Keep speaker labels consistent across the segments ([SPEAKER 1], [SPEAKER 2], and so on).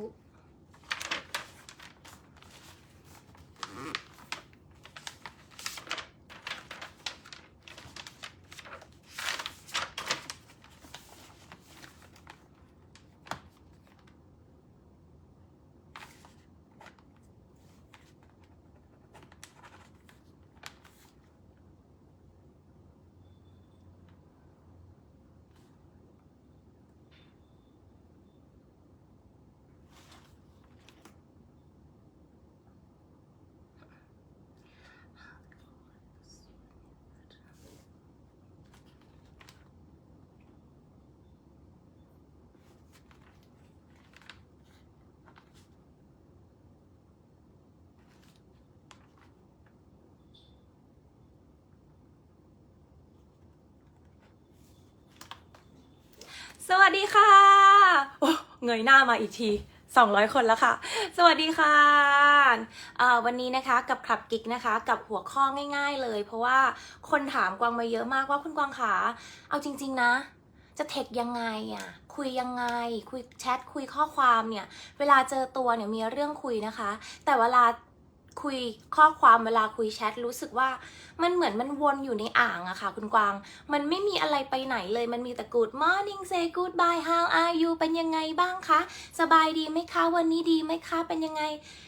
[SPEAKER 1] อุ๊ สวัสดีค่ะ โอ้เงยหน้ามาอีกที 200 คนแล้วค่ะ สวัสดีค่ะวันนี้นะคะกับคลับกิ๊กนะคะ กับหัวข้อง่ายๆเลย เพราะว่าคนถามกวางมาเยอะมากว่าคุณกวางขาเอาจริง ๆนะ จะเทคยังไงอะคุยยังไง คุยแชทคุยข้อความเนี่ย เวลาเจอตัวเนี่ยมีเรื่องคุยนะคะ แต่เวลา คุยข้อความเวลาคุยแชทรู้สึกว่ามันเหมือนมันวนอยู่ในอ่างอะค่ะ คุณกวาง มันไม่มีอะไรไปไหนเลยมันมีแต่ good morning say goodbye how are you เป็นยังไงบ้างคะ สบายดีไหมคะ วันนี้ดีไหมคะ เป็นยังไง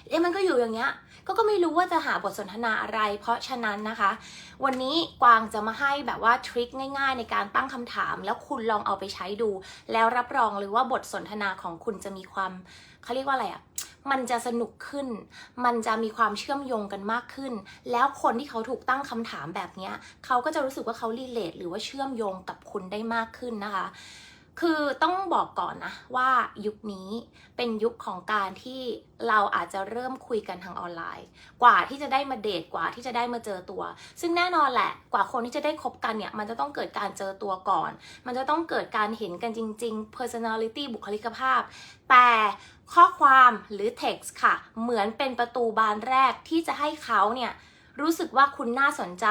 [SPEAKER 1] เอ๊ะมันก็อยู่อย่างเงี้ย ก็ก็ไม่รู้ว่าจะหาบทสนทนาอะไร เพราะฉะนั้นนะคะ วันนี้กวางจะมาให้แบบว่าทริคง่ายๆ ในการตั้งคำถาม แล้วคุณลองเอาไปใช้ดู แล้วรับรองเลยว่าบทสนทนาของคุณจะมีความเขาเรียกว่าอะไรอะ มันจะสนุกขึ้น มันจะมีความเชื่อมโยงกันมากขึ้น แล้วคนที่เขาถูกตั้งคำถามแบบนี้เขาก็จะรู้สึกว่าเขารีเลทหรือว่าเชื่อมโยงกับคุณได้มากขึ้นนะคะ คือต้องบอกก่อนนะว่ายุคนี้เป็นยุคของการที่เราอาจจะเริ่มคุยกันทางออนไลน์ กว่าที่จะได้มาเดทกว่าที่จะได้มาเจอตัว ซึ่งแน่นอนแหละกว่าคนที่จะได้คบกันเนี่ย มันจะต้องเกิดการเจอตัวก่อน มันจะต้องเกิดการเห็นกันจริง ๆ personality บุคลิกภาพ แต่ ข้อความหรือ text ค่ะ เหมือนเป็นประตูบานแรกที่จะให้เขาเนี่ยรู้สึกว่าคุณน่าสนใจ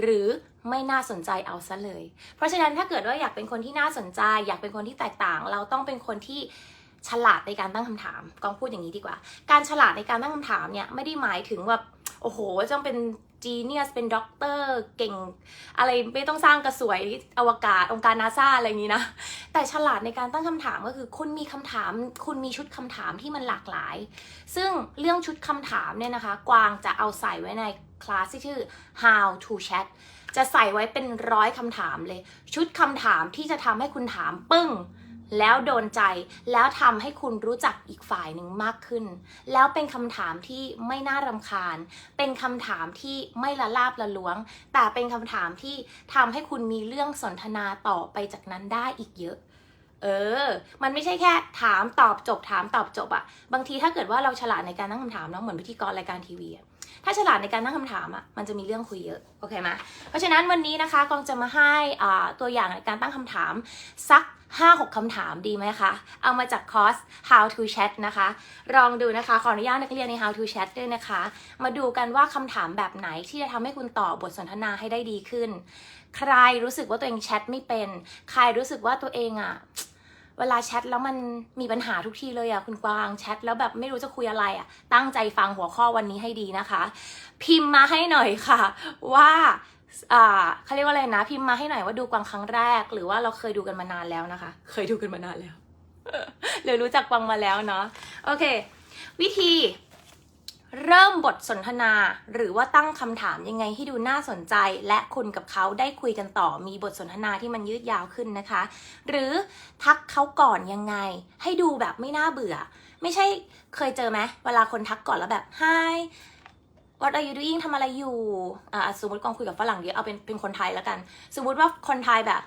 [SPEAKER 1] หรือไม่น่าสนใจเอาซะเลย เพราะฉะนั้นถ้าเกิดว่าอยากเป็นคนที่น่าสนใจ อยากเป็นคนที่แตกต่าง เราต้องเป็นคนที่ฉลาดในการตั้งคำถามกองพูดอย่างนี้ดีกว่า การฉลาดในการตั้งคำถามเนี่ยไม่ได้หมายถึงแบบโอ้โหต้องเป็น จีเนียสเป็นด็อกเตอร์เก่ง อะไรไม่ต้องสร้างกระสวยอวกาศองค์การนาซาอะไรอย่างนี้นะ แต่ฉลาดในการตั้งคำถามก็คือคุณมีคำถาม คุณมีชุดคำถามที่มันหลากหลาย ซึ่งเรื่องชุดคำถามเนี่ยนะคะ กวางจะเอาใส่ไว้ในคลาสที่ชื่อ how to chat จะใส่ไว้เป็นร้อยคำถามเลย ชุดคำถามที่จะทำให้คุณถามปึ้ง แล้วโดนใจแล้วทำให้คุณรู้จักอีกฝ่ายหนึ่งมากขึ้น แล้วเป็นคำถามที่ไม่น่ารำคาญ เป็นคำถามที่ไม่ละลาบละล้วง แต่เป็นคำถามที่ทำให้คุณมีเรื่องสนทนาต่อไปจากนั้นได้อีกเยอะ เออ มันไม่ใช่แค่ถามตอบจบถามตอบจบอะบางทีถ้าเกิดว่าเราฉลาดในการตั้งคำถามเนาะเหมือนพิธีกรรายการทีวีอะถ้าฉลาดในการตั้งคำถามอะมันจะมีเรื่องคุยเยอะ โอเคไหมเพราะฉะนั้นวันนี้นะคะกองจะมาให้อ่าตัวอย่างในการตั้งคำถามสัก 5-6คำถามดีไหมคะ เอามาจากคอร์ส how to chat นะคะ ลองดูนะคะ ขออนุญาตนักเรียนใน how to chat ด้วยนะคะ มาดูกันว่าคำถามแบบไหนที่จะทำให้คุณต่อบทสนทนาให้ได้ดีขึ้น ใครรู้สึกว่าตัวเองแชทไม่เป็น ใครรู้สึกว่าตัวเองอะเวลาแชทแล้วมันมีปัญหาทุกทีเลยอะคุณกวางแชทแล้วแบบไม่รู้จะคุยอะไรอะตั้งใจฟังหัวข้อวันนี้ให้ดีนะคะ พิมพ์มาให้หน่อยค่ะ ว่า อ่าเขาเรียกว่าอะไรนะ พิมพ์มาให้หน่อยว่าดูกวางครั้งแรก หรือว่าเราเคยดูกันมานานแล้วนะคะ เคยดูกันมานานแล้วหรือรู้จักกวางมาแล้วเนาะโอเค วิธีเริ่มบทสนทนา หรือว่าตั้งคำถามยังไงให้ดูน่าสนใจ และคุณกับเขาได้คุยกันต่อมีบทสนทนาที่มันยืดยาวขึ้นนะคะ หรือทักเขาก่อนยังไง ให้ดูแบบไม่น่าเบื่อ ไม่ใช่เคยเจอไหมเวลาคนทักก่อนแล้วแบบ hi what are you doing ทำอะไรอยู่ อ่าสมมติกองคุยกับฝรั่งเยอะเอาเป็นเป็นคนไทยแล้วกัน สมมติว่าคนไทยแบบ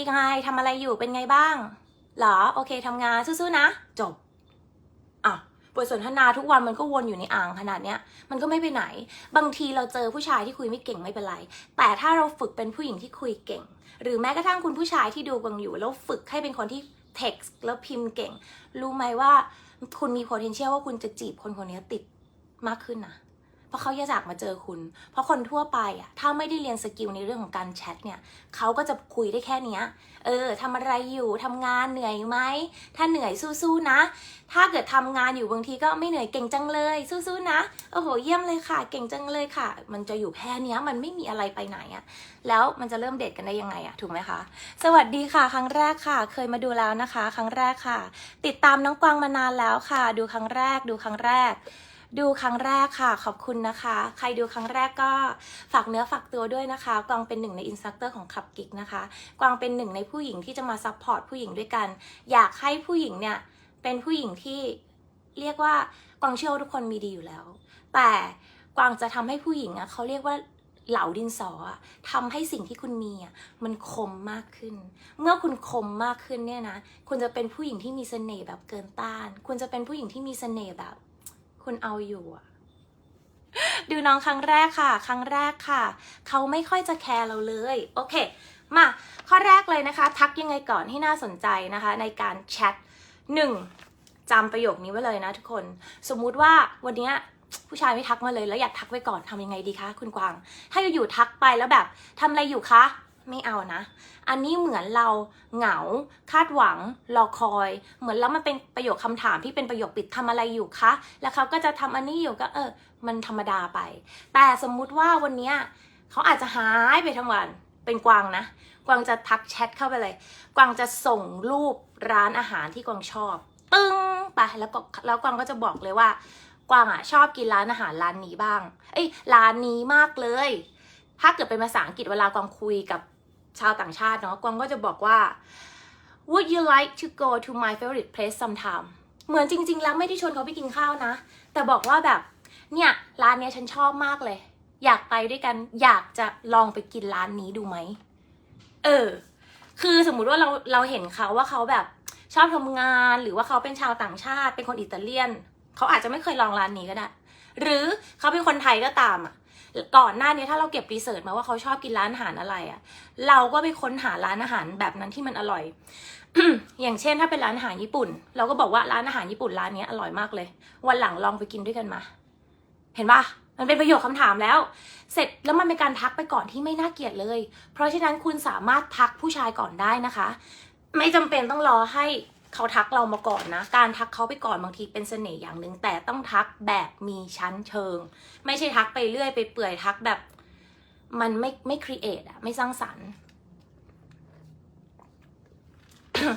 [SPEAKER 1] ยังไงทำอะไรอยู่เป็นไงบ้าง เหรอ โอเคทำงานสู้ๆนะ จบอะบทสนทนาทุกวันมันก็วนอยู่ในอ่างขนาดเนี้ย มันก็ไม่ไปไหน บางทีเราเจอผู้ชายที่คุยไม่เก่งไม่เป็นไร แต่ถ้าเราฝึกเป็นผู้หญิงที่คุยเก่ง หรือแม้กระทั่งคุณผู้ชายที่ดูกวางอยู่ แล้วฝึกให้เป็นคนที่ text แล้วพิมพ์เก่ง รู้ไหมว่าคุณมี potential ว่าคุณจะจีบคนคนนี้ติดมากขึ้นนะ เพราะเขาอยากมาเจอคุณ เพราะคนทั่วไปอะถ้าไม่ได้เรียนสกิลในเรื่องของการแชทเนี่ยเขาก็จะคุยได้แค่เนี้ย เออทำอะไรอยู่ทำงานเหนื่อยไหมถ้าเหนื่อยสู้ๆนะ ถ้าเกิดทำงานอยู่บางทีก็ไม่เหนื่อยเก่งจังเลย สู้ๆนะโอ้โหเยี่ยมเลยค่ะ เก่งจังเลยค่ะ มันจะอยู่แค่เนี้ยมันไม่มีอะไรไปไหนอะแล้วมันจะเริ่มเดทกันได้ยังไงอะถูกไหมคะ สวัสดีค่ะ ครั้งแรกค่ะ เคยมาดูแล้วนะคะ ครั้งแรกค่ะ ติดตามน้องกวางมานานแล้วค่ะ ดูครั้งแรกดูครั้งแรก ดูครั้งแรกค่ะ ขอบคุณนะคะ ใครดูครั้งแรกก็ฝากเนื้อฝากตัวด้วยนะคะ กวางเป็นหนึ่งในอินสตัคเตอร์ของขับกิกนะคะ กวางเป็นหนึ่งในผู้หญิงที่จะมาซัพพอร์ตผู้หญิงด้วยกัน อยากให้ผู้หญิงเนี่ยเป็นผู้หญิงที่เรียกว่ากวางเชื่อว่าทุกคนมีดีอยู่แล้ว แต่กวางจะทำให้ผู้หญิงอะเขาเรียกว่าเหลาดินสออะทำให้สิ่งที่คุณมีอะมันคมมากขึ้น เมื่อคุณคมมากขึ้นเนี่ยนะ คุณจะเป็นผู้หญิงที่มีเสน่ห์แบบเกินต้าน คุณจะเป็นผู้หญิงที่มีเสน่ห์แบบ คุณเอาอยู่อะดูน้องครั้งแรกค่ะ ครั้งแรกค่ะ เขาไม่ค่อยจะแคร์เราเลย โอเค มา ข้อแรกเลยนะคะ ทักยังไงก่อนที่น่าสนใจนะคะ ในการแชทหนึ่งจำประโยคนี้ไว้เลยนะทุกคน สมมุติว่าวันนี้ผู้ชายไม่ทักมาเลยแล้วอยากทักไว้ก่อนทำยังไงดีคะคุณกวาง ถ้าอยู่ๆทักไปแล้วแบบทำอะไรอยู่คะ ไม่เอานะ อันนี้เหมือนเราเหงา คาดหวัง รอคอย เหมือนแล้วมันเป็นประโยคคำถามที่เป็นประโยคปิดทำอะไรอยู่คะ แล้วเขาก็จะทำอันนี้อยู่ก็เออ มันธรรมดาไป แต่สมมุติว่าวันเนี้ยเขาอาจจะหายไปทั้งวัน เป็นกวางนะ กวางจะทักแชทเข้าไปเลย กวางจะส่งรูปร้านอาหารที่กวางชอบ ตึ้งไป แล้วก็แล้วกวางก็จะบอกเลยว่ากวางอะชอบกินร้านอาหารร้านนี้บ้าง เอ้ยร้านนี้มากเลย ถ้าเกิดเป็นภาษาอังกฤษเวลากวางคุยกับ ชาวต่างชาติเนาะกวางก็จะบอกว่า would you like to go to my favorite place sometime เหมือนจริง ๆ แล้วไม่ได้ชวนเขาไปกินข้าวนะ แต่บอกว่าแบบ เนี่ย ร้านเนี้ยฉันชอบมากเลย อยากไปด้วยกัน อยากจะลองไปกินร้านนี้ดูไหม เออ คือสมมุติว่าเราเราเห็นเขาว่าเขาแบบชอบทำงานหรือว่าเขาเป็นชาวต่างชาติ เป็นคนอิตาเลียน เขาอาจจะไม่เคยลองร้านนี้ก็ได้ หรือเขาเป็นคนไทยก็ตามอะ ก่อนหน้านี้ถ้าเราเก็บรีเสิร์ชมาว่าเขาชอบกินร้านอาหารอะไรอะ เราก็ไปค้นหาร้านอาหารแบบนั้นที่มันอร่อย อย่างเช่นถ้าเป็นร้านอาหารญี่ปุ่น เราก็บอกว่าร้านอาหารญี่ปุ่นร้านนี้อร่อยมากเลย วันหลังลองไปกินด้วยกันมา เห็นปะมันเป็นประโยคคำถามแล้ว เสร็จแล้วมันเป็นการทักไปก่อนที่ไม่น่าเกลียดเลย เพราะฉะนั้นคุณสามารถทักผู้ชายก่อนได้นะคะ ไม่จำเป็นต้องรอให้ เขาทักเรามาก่อนนะ การทักเขาไปก่อนบางทีเป็นเสน่ห์อย่างหนึ่งแต่ต้องทักแบบมีชั้นเชิง ไม่ใช่ทักไปเรื่อยไปเปื่อยทักแบบ มันไม่ไม่ครีเอทอะไม่สร้างสรรค์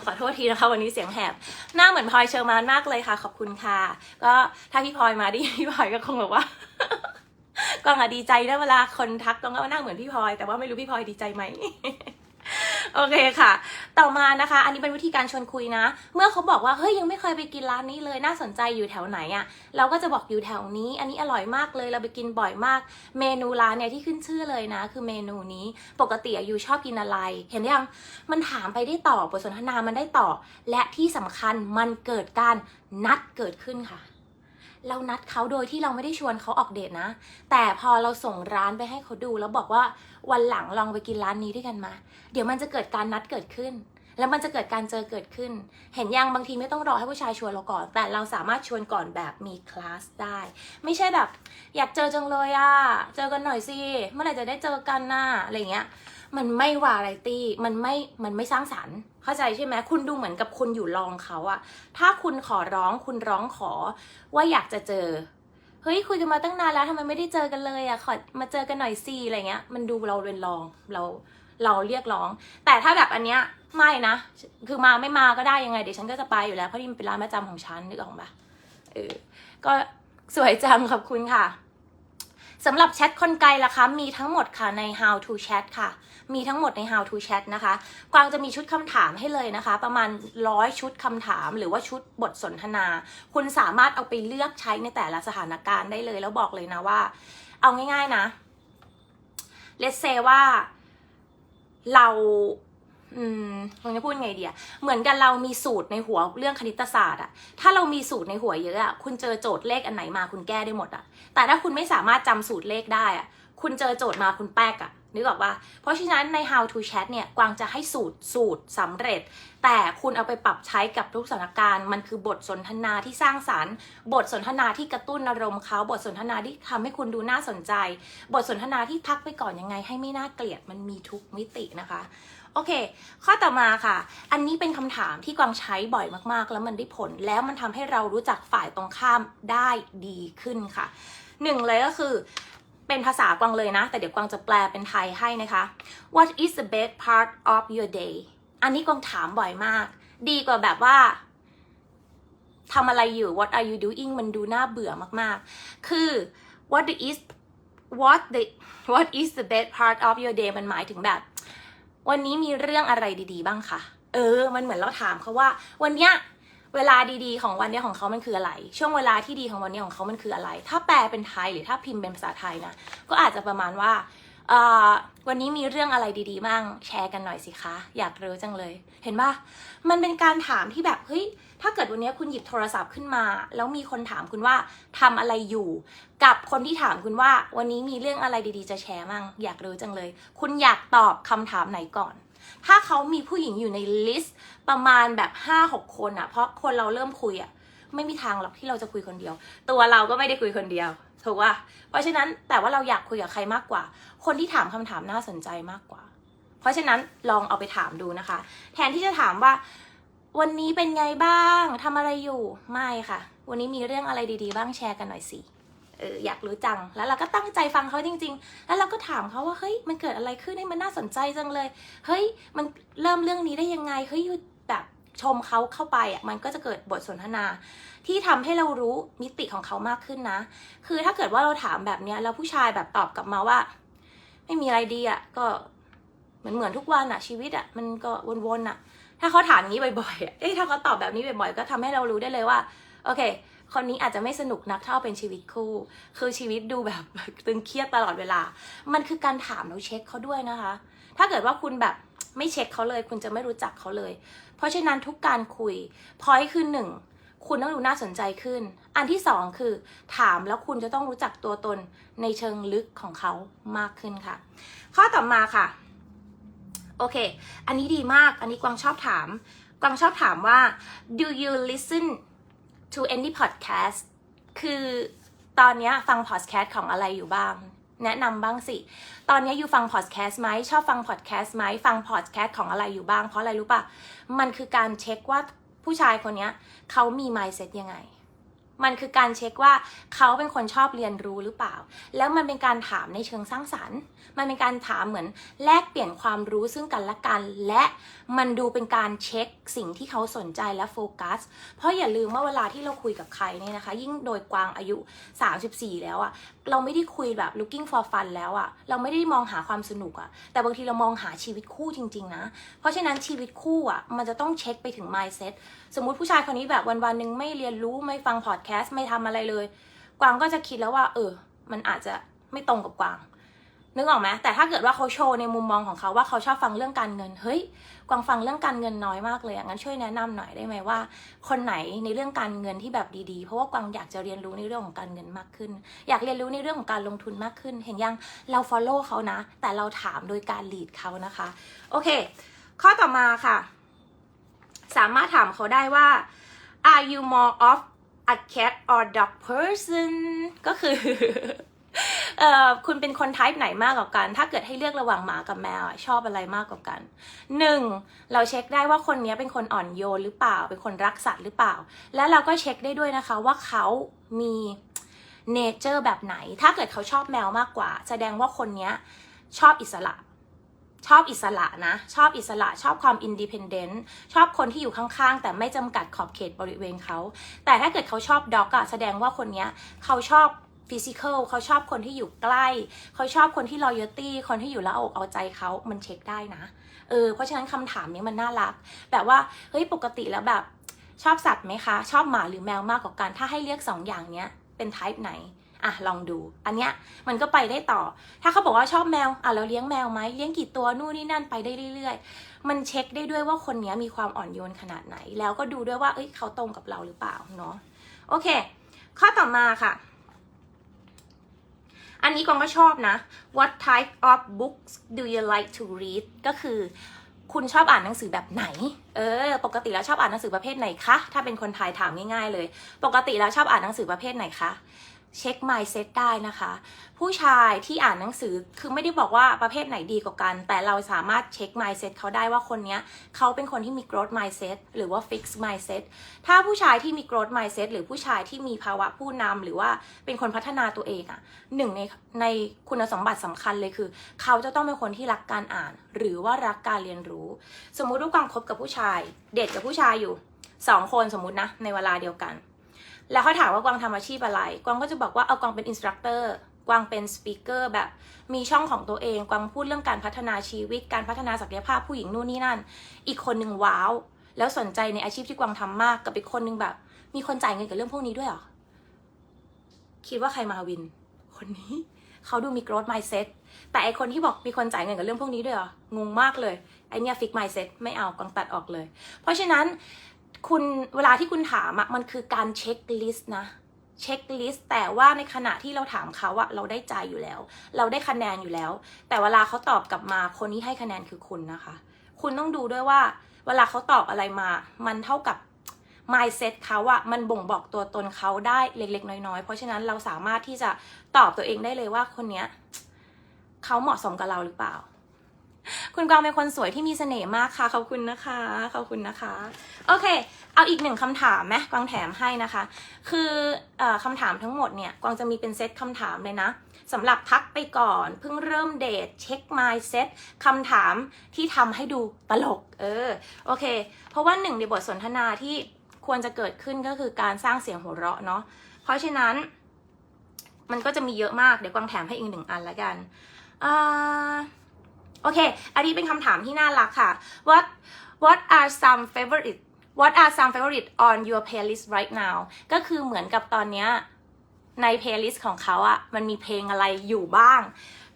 [SPEAKER 1] ขอโทษทีนะคะวันนี้เสียงแหบ หน้าเหมือนพลอยเชอร์มานมากเลยค่ะ ขอบคุณค่ะ ก็ถ้าพี่พลอยมาดิพี่พลอยก็คงแบบว่าก็อะดีใจนะเวลาคนทักต้องก็หน้าเหมือนพี่พลอยแต่ว่าไม่รู้พี่พลอยดีใจไหม โอเคค่ะ ต่อมานะคะ อันนี้เป็นวิธีการชวนคุยนะ เมื่อเขาบอกว่าเฮ้ยยังไม่เคยไปกินร้านนี้เลยน่าสนใจอยู่แถวไหนอะ่ะ เราก็จะบอกอยู่แถวนี้ อันนี้อร่อยมากเลยเราไปกินบ่อยมาก เมนูร้านเนี่ยที่ขึ้นชื่อเลยนะ คือเมนูนี้ปกติอะยู่ชอบกินอะไร เห็นยังมันถามไปได้ต่อบทสนทนามันได้ต่อ และที่สำคัญมันเกิดการนัดเกิดขึ้นค่ะ เรานัดเขาโดยที่เราไม่ได้ชวนเขาออกเดทนะ แต่พอเราส่งร้านไปให้เขาดูแล้วบอกว่าวันหลังลองไปกินร้านนี้ด้วยกันมา เดี๋ยวมันจะเกิดการนัดเกิดขึ้น แล้วมันจะเกิดการเจอเกิดขึ้น เห็นยังบางทีไม่ต้องรอให้ผู้ชายชวนเราก่อน แต่เราสามารถชวนก่อนแบบมีคลาสได้ ไม่ใช่แบบ อยากเจอจังเลยอะเจอกันหน่อยสิ เมื่อไหร่จะได้เจอกันน่ะอะไรเงี้ย มันไม่วาไรตี้ มันไม่ มันไม่สร้างสรรค์ เข้าใจใช่ไหมคุณดูเหมือนกับคุณอยู่รองเขาอะถ้าคุณขอร้องคุณร้องขอว่าอยากจะเจอเฮ้ยคุยกันมาตั้งนานแล้วทำไมไม่ได้เจอกันเลยอะขอมาเจอกันหน่อยสิอะไรเงี้ย มันดูเราเป็นรองเราเราเรียกร้อง แต่ถ้าแบบอันเนี้ยไม่นะ คือมาไม่มาก็ได้ยังไงเดี๋ยวฉันก็จะไปอยู่แล้วเพราะนี่มันเป็นร้านประจำของฉันนึกออกปะเออก็สวยจังขอบคุณค่ะ สำหรับแชทคนไกลล่ะคะ มีทั้งหมดค่ะใน how to chat ค่ะ มีทั้งหมดใน how to chat นะคะ กวางจะมีชุดคำถามให้เลยนะคะ ประมาณร้อยชุดคำถาม หรือว่าชุดบทสนทนา คุณสามารถเอาไปเลือกใช้ในแต่ละสถานการณ์ได้เลย แล้วบอกเลยนะว่า เอาง่ายๆนะ let's say ว่าเรา อืมเราจะพูดไงดีอะเหมือนกันเรามีสูตรในหัวเรื่องคณิตศาสตร์อะถ้าเรามีสูตรในหัวเยอะอะคุณเจอโจทย์เลขอันไหนมาคุณแก้ได้หมดอะแต่ถ้าคุณไม่สามารถจำสูตรเลขได้อะคุณเจอโจทย์มาคุณแป๊กอะนึกออกปะเพราะฉะนั้นใน how to chat เนี่ย กวางจะให้สูตรสูตรสำเร็จ แต่คุณเอาไปปรับใช้กับทุกสถานการณ์ มันคือบทสนทนาที่สร้างสารรค์ บทสนทนาที่กระตุ้นอารมณ์เขา บทสนทนาที่ทำให้คุณดูน่าสนใจ บทสนทนาที่ทักไปก่อนยังไงให้ไม่น่าเกลียด มันมีทุกมิตินะคะ โอเค ข้อต่อมาค่ะ อันนี้เป็นคำถามที่กวางใช้บ่อยมากๆ แล้วมันได้ผล แล้วมันทำให้เรารู้จักฝ่ายตรงข้ามได้ดีขึ้นค่ะหนึ่งเลยก็คือเป็นภาษากวางเลยนะ แต่เดี๋ยวกวางจะแปลเป็นไทยให้นะคะ What is the best part of your day อันนี้กวางถามบ่อยมาก ดีกว่าแบบว่าทำอะไรอยู่ What are you doing มันดูน่าเบื่อมากๆ คือ What the is What the What is the best part of your day มันหมายถึงแบบ วันนี้มีเรื่องอะไรดีๆ บ้างคะเออ มันเหมือนเราถามเขาว่า วันเนี้ยเวลาดีๆ ของวันเนี้ยของเขามันคืออะไร ช่วงเวลาที่ดีของวันเนี้ยของเขามันคืออะไร ถ้าแปลเป็นไทยหรือถ้าพิมพ์เป็นภาษาไทยนะ ก็อาจจะประมาณว่า วันนี้มีเรื่องอะไรดีๆบ้างแชร์กันหน่อยสิคะ อยากรู้จังเลย เห็นปะมันเป็นการถามที่แบบเฮ้ยถ้าเกิดวันนี้คุณหยิบโทรศัพท์ขึ้นมา แล้วมีคนถามคุณว่าทำอะไรอยู่ กับคนที่ถามคุณว่า วันนี้มีเรื่องอะไรดีๆ จะแชร์มั่งอยากรู้จังเลย คุณอยากตอบคำถามไหนก่อน ถ้าเขามีผู้หญิงอยู่ในลิสต์ประมาณแบบห้าหกคนอะเพราะคนเราเริ่มคุยอะ ไม่มีทางหรอกที่เราจะคุยคนเดียว ตัวเราก็ไม่ได้คุยคนเดียวถูกป่ะเพราะฉะนั้นแต่ว่าเราอยากคุยกับใครมากกว่า คนที่ถามคำถามน่าสนใจมากกว่า เพราะฉะนั้นลองเอาไปถามดูนะคะ แทนที่จะถามว่า วันนี้เป็นไงบ้างทำอะไรอยู่ไม่ค่ะ วันนี้มีเรื่องอะไรดี ๆ บ้างแชร์กันหน่อยสิเอออยากรู้จัง แล้วเราก็ตั้งใจฟังเขาจริง ๆ แล้วเราก็ถามเขาว่า เฮ้ย มันเกิดอะไรขึ้นให้มันน่าสนใจจังเลย เฮ้ย มันเริ่มเรื่องนี้ได้ยังไง เฮ้ย ชมเขาเข้าไปอะมันก็จะเกิดบทสนทนา ที่ทำให้เรารู้มิติของเขามากขึ้นนะ คือถ้าเกิดว่าเราถามแบบเนี้ยแล้วผู้ชายแบบตอบกลับมาว่า ไม่มีอะไรดีอะก็เหมือนเหมือนทุกวันอะชีวิตอะมันก็วนๆอะ ถ้าเขาถามงนี้บ่อยๆอะเอ้ยถ้าเขาตอบแบบนี้บ่อยๆก็ทำให้เรารู้ได้เลยว่าโอเคคนนี้อาจจะไม่สนุกนักเท่าเป็นชีวิตคู่ คือชีวิตดูแบบตึงเครียดตลอดเวลา มันคือการถามแล้วเช็คเขาด้วยนะคะ ถ้าเกิดว่าคุณแบบ ไม่เช็คเขาเลย คุณจะไม่รู้จักเขาเลย เพราะฉะนั้นทุกการคุยพอยคือหนึ่งคุณต้องดูน่าสนใจขึ้น อันที่สองคือถามแล้วคุณจะต้องรู้จักตัวตนในเชิงลึกของเขามากขึ้นค่ะ ข้อต่อมาค่ะ โอเค อันนี้ดีมาก อันนี้กวางชอบถาม กวางชอบถามว่า do you listen to any podcast คือตอนนี้ฟัง podcast ของอะไรอยู่บ้าง แนะนำบ้างสิ ตอนนี้ยอยู่ฟัง podcast ไหมชอบฟัง podcast ไหมฟัง podcast ของอะไรอยู่บ้าง เพราะอะไรรู้ปะมันคือการเช็คว่าผู้ชายคนนี้เขามี mindset ยังไง มันคือการเช็คว่าเขาเป็นคนชอบเรียนรู้หรือเปล่า แล้วมันเป็นการถามในเชิงสร้างสรรค์ มันเป็นการถามเหมือนแลกเปลี่ยนความรู้ซึ่งกันและกัน และมันดูเป็นการเช็คสิ่งที่เขาสนใจและโฟกัส เพราะอย่าลืมว่าเวลาที่เราคุยกับใครเนี่ยนะคะ ยิ่งโดยกวางอายุ 34 แล้วอะเราไม่ได้คุยแบบ looking for fun แล้วอะเราไม่ได้มองหาความสนุกอะแต่บางทีเรามองหาชีวิตคู่จริง ๆ นะ เพราะฉะนั้นชีวิตคู่อะมันจะต้องเช็คไปถึง mindset สมมุติผู้ชายคนนี้แบบวันๆหนึ่งไม่เรียนรู้ไม่ฟังพอดแคสต์ไม่ทำอะไรเลย กวางก็จะคิดแล้วว่า เออ มันอาจจะไม่ตรงกับกวาง นึกออกไหมแต่ถ้าเกิดว่าเขาโชว์ในมุมมองของเขาว่าเขาชอบฟังเรื่องการเงิน เฮ้ย กวางฟังเรื่องการเงินน้อยมากเลยงั้นช่วยแนะนำหน่อยได้ไหมว่า คนไหนในเรื่องการเงินที่แบบดีๆ เพราะว่ากวางอยากจะเรียนรู้ในเรื่องของการเงินมากขึ้น อยากเรียนรู้ในเรื่องของการลงทุนมากขึ้น เห็นยัง เรา follow เขานะ แต่เราถามโดยการ lead เขานะคะ โอเค ข้อต่อมาค่ะ สามารถถามเขาได้ว่า are you more of a cat or dog person ก็คือ เอ่อคุณเป็นคน type ไหนมากกว่ากัน ถ้าเกิดให้เลือกระหว่างหมากับแมวชอบอะไรมากกว่ากันหนึ่งเราเช็คได้ว่าคนนี้เป็นคนอ่อนโยนหรือเปล่า เป็นคนรักสัตว์หรือเปล่า และเราก็เช็คได้ด้วยนะคะว่าเขามีเนเจอร์แบบไหน ถ้าเกิดเขาชอบแมวมากกว่า แสดงว่าคนนี้ชอบอิสระชอบอิสระนะ ชอบอิสระชอบความอินดิเพนเดนต์ชอบคนที่อยู่ข้างๆ แต่ไม่จำกัดขอบเขตบริเวณเขา แต่ถ้าเกิดเขาชอบด็อกอะแสดงว่าคนเนี้ยเขาชอบ ฟิสิกอลเขาชอบคนที่อยู่ใกล้ เขาชอบคนที่ loyalty คนที่อยู่แล้วเอาเอาใจเขามันเช็คได้นะเออเพราะฉะนั้นคำถามนี้มันน่ารัก แบบว่าเฮ้ยปกติแล้วแบบชอบสัตว์ไหมคะ ชอบหมาหรือแมวมากกว่ากันถ้าให้เลือกสองอย่างเนี้ยเป็น type ไหนอะลองดู อันเนี้ยมันก็ไปได้ต่อ ถ้าเขาบอกว่าชอบแมวอะเราเลี้ยงแมวไหมเลี้ยงกี่ตัวนู่นนี่นั่นไปได้เรื่อย ๆ มันเช็คได้ด้วยว่าคนเนี้ยมีความอ่อนโยนขนาดไหน แล้วก็ดูด้วยว่าเอ้ยเขาตรงกับเราหรือเปล่าเนาะโอเค ข้อต่อมาค่ะ อันนี้กวางก็ชอบนะ What type of books do you like to read ก็คือคุณชอบอ่านหนังสือแบบไหน เออ ปกติแล้วชอบอ่านหนังสือประเภทไหนคะ ถ้าเป็นคนไทยถามง่ายๆเลย ปกติแล้วชอบอ่านหนังสือประเภทไหนคะ เช็ค mindset ได้นะคะ ผู้ชายที่อ่านหนังสือคือไม่ได้บอกว่าประเภทไหนดีกว่ากัน แต่เราสามารถเช็ค mindset เขาได้ว่าคนนี้เขาเป็นคนที่มี growth mindset หรือว่า fix mindset ถ้าผู้ชายที่มี growth mindset หรือผู้ชายที่มีภาวะผู้นำหรือว่าเป็นคนพัฒนาตัวเองอะหนึ่งในในคุณสมบัติสำคัญเลยคือ เขาจะต้องเป็นคนที่รักการอ่าน หรือว่ารักการเรียนรู้ สมมุติว่ากวางคบกับผู้ชาย เดทกับผู้ชายอยู่สองคนสมมุตินะในเวลาเดียวกัน แล้วเขาถามว่ากวางทำอาชีพอะไร กวางก็จะบอกว่าเอากวางเป็นอินสตรัคเตอร์กวางเป็นสปีกเกอร์แบบมีช่องของตัวเอง กวางพูดเรื่องการพัฒนาชีวิต การพัฒนาศักยภาพผู้หญิงนู่นนี่นั่น อีกคนหนึ่งว้าว แล้วสนใจในอาชีพที่กวางทำมากกับอีกคนหนึ่งแบบ มีคนจ่ายเงินกับเรื่องพวกนี้ด้วยเหรอ คิดว่าใครมาวิน คนนี้เขาดูมี growth mindset แต่ไอคนที่บอกมีคนจ่ายเงินกับเรื่องพวกนี้ด้วยเหรองงมากเลยไอเนี้ย fix mindset ไม่เอากวางตัดออกเลย เพราะฉะนั้น คุณเวลาที่คุณถามอะมันคือการเช็คลิสต์นะเช็คลิสต์แต่ว่าในขณะที่เราถามเขาอะเราได้ใจอยู่แล้ว เราได้คะแนนอยู่แล้ว แต่เวลาเขาตอบกลับมาคนที่ให้คะแนนคือคุณนะคะ คุณต้องดูด้วยว่า เวลาเขาตอบอะไรมา มันเท่ากับ mindset เขาอะมันบ่งบอกตัวตนเขาได้เล็กๆ น้อยๆ เพราะฉะนั้นเราสามารถที่จะตอบตัวเองได้เลยว่าคนเนี้ยเขาเหมาะสมกับเราหรือเปล่า คุณกวางเป็นคนสวยที่มีเสน่ห์มากค่ะ ขอบคุณนะคะ ขอบคุณนะคะ โอเค เอาอีกหนึ่งคำถามไหมกวางแถมให้นะคะ คืออคำถามทั้งหมดเนี่ยกวางจะมีเป็นเซตคำถามเลยนะสำหรับพักไปก่อนเพิ่งเริ่มเดทเช็ค mindset คำถามที่ทำให้ดูตลก เออ โอเค เพราะว่าหนึ่งในบทสนทนาที่ควรจะเกิดขึ้นก็คือการสร้างเสียงหัวเราะเนาะ เพราะฉะนั้น มันก็จะมีเยอะมาก เดี๋ยวกวางแถมให้อีกหนึ่งอันละกันอ่า โอเค อันนี้เป็นคำถามที่น่ารักค่ะ what what are some favorite what are some favorite on your playlist right now ก็คือเหมือนกับตอนเนี้ยใน playlist ของเขาอะมันมีเพลงอะไรอยู่บ้าง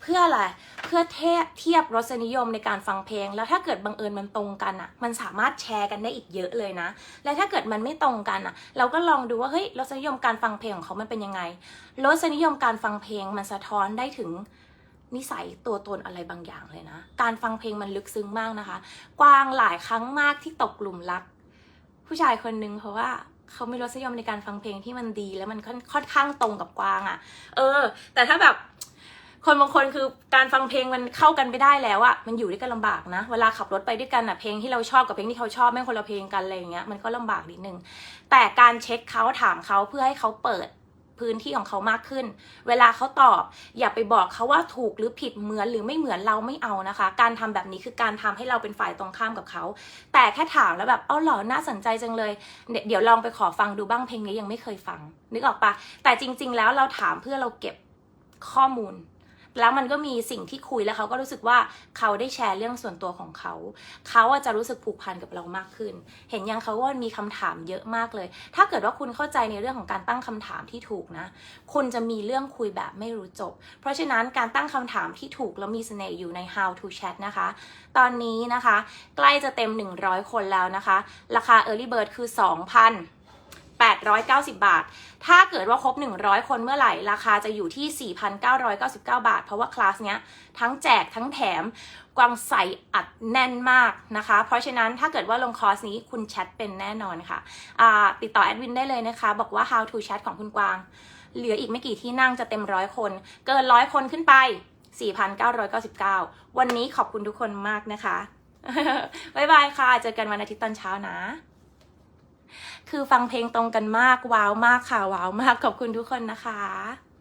[SPEAKER 1] เพื่ออะไร เพื่อเทียบเทียบรสนิยมในการฟังเพลง แล้วถ้าเกิดบังเอิญมันตรงกันอะมันสามารถแชร์กันได้อีกเยอะเลยนะ และถ้าเกิดมันไม่ตรงกันอะเราก็ลองดูว่าเฮ้ยรสนิยมการฟังเพลงของเขามันเป็นยังไงรสนิยมการฟังเพลงมันสะท้อนได้ถึง นิสัยตัวตนอะไรบางอย่างเลยนะ การฟังเพลงมันลึกซึ้งมากนะคะ กวางหลายครั้งมากที่ตกหลุมรัก ผู้ชายคนนึงเพราะว่าเขาไมีรสนิยมในการฟังเพลงที่มันดีแล้วมันค่อนค่อนข้างตรงกับกวางอะ่ะ เออ แต่ถ้าแบบคนบางคนคือการฟังเพลงมันเข้ากันไม่ได้แล้วอะมันอยู่ด้วยกันลำบากนะ เวลาขับรถไปด้วยกันอะเพลงที่เราชอบกับเพลงที่เขาชอบแม่งคนละเพลงกันอะไรอย่างเงี้ยมันก็ลำบากนิดนึงแต่การเช็คเขาถามเขาเพื่อให้เขาเปิด พื้นที่ของเขามากขึ้น เวลาเขาตอบ อย่าไปบอกเขาว่าถูกหรือผิดเหมือนหรือไม่เหมือนเราไม่เอานะคะ การทำแบบนี้คือการทำให้เราเป็นฝ่ายตรงข้ามกับเขา แต่แค่ถามแล้วแบบเอ้าหรอน่าสนใจจังเลย เดี๋ยวลองไปขอฟังดูบ้างเพลงนี้ยังไม่เคยฟัง นึกออกปะแต่จริง ๆ แล้วเราถามเพื่อเราเก็บข้อมูล แล้วมันก็มีสิ่งที่คุยแล้วเขาก็รู้สึกว่าเขาได้แชร์เรื่องส่วนตัวของเขา เขาอะจะรู้สึกผูกพันกับเรามากขึ้น เห็นยังเขาว่ามีคำถามเยอะมากเลย ถ้าเกิดว่าคุณเข้าใจในเรื่องของการตั้งคำถามที่ถูกนะ คุณจะมีเรื่องคุยแบบไม่รู้จบ เพราะฉะนั้นการตั้งคำถามที่ถูกแล้วมีเสน่ห์อยู่ใน how to chat นะคะ ตอนนี้นะคะ ใกล้จะเต็ม 100 คนแล้วนะคะ ราคา early bird คือ 2,000 890 บาท ถ้าเกิดว่าครบ 100 คนเมื่อไหร่ ราคาจะอยู่ที่ 4,999 บาท เพราะว่าคลาสเนี้ยทั้งแจกทั้งแถมกวางใส่อัดแน่นมากนะคะ เพราะฉะนั้นถ้าเกิดว่าลงคอร์สนี้คุณแชทเป็นแน่นอนค่ะอ่าติดต่อแอดวินได้เลยนะคะ บอกว่า how to chat ของคุณกวาง เหลืออีกไม่กี่ที่นั่งจะเต็มร้อยคน เกินร้อยคนขึ้นไป 4,999 วันนี้ขอบคุณทุกคนมากนะคะ บ๊ายบายค่ะ เจอกันวันอาทิตย์ตอนเช้านะ คือฟังเพลงตรงกันมากว้าวมากค่ะว้าวมากขอบคุณทุกคนนะคะ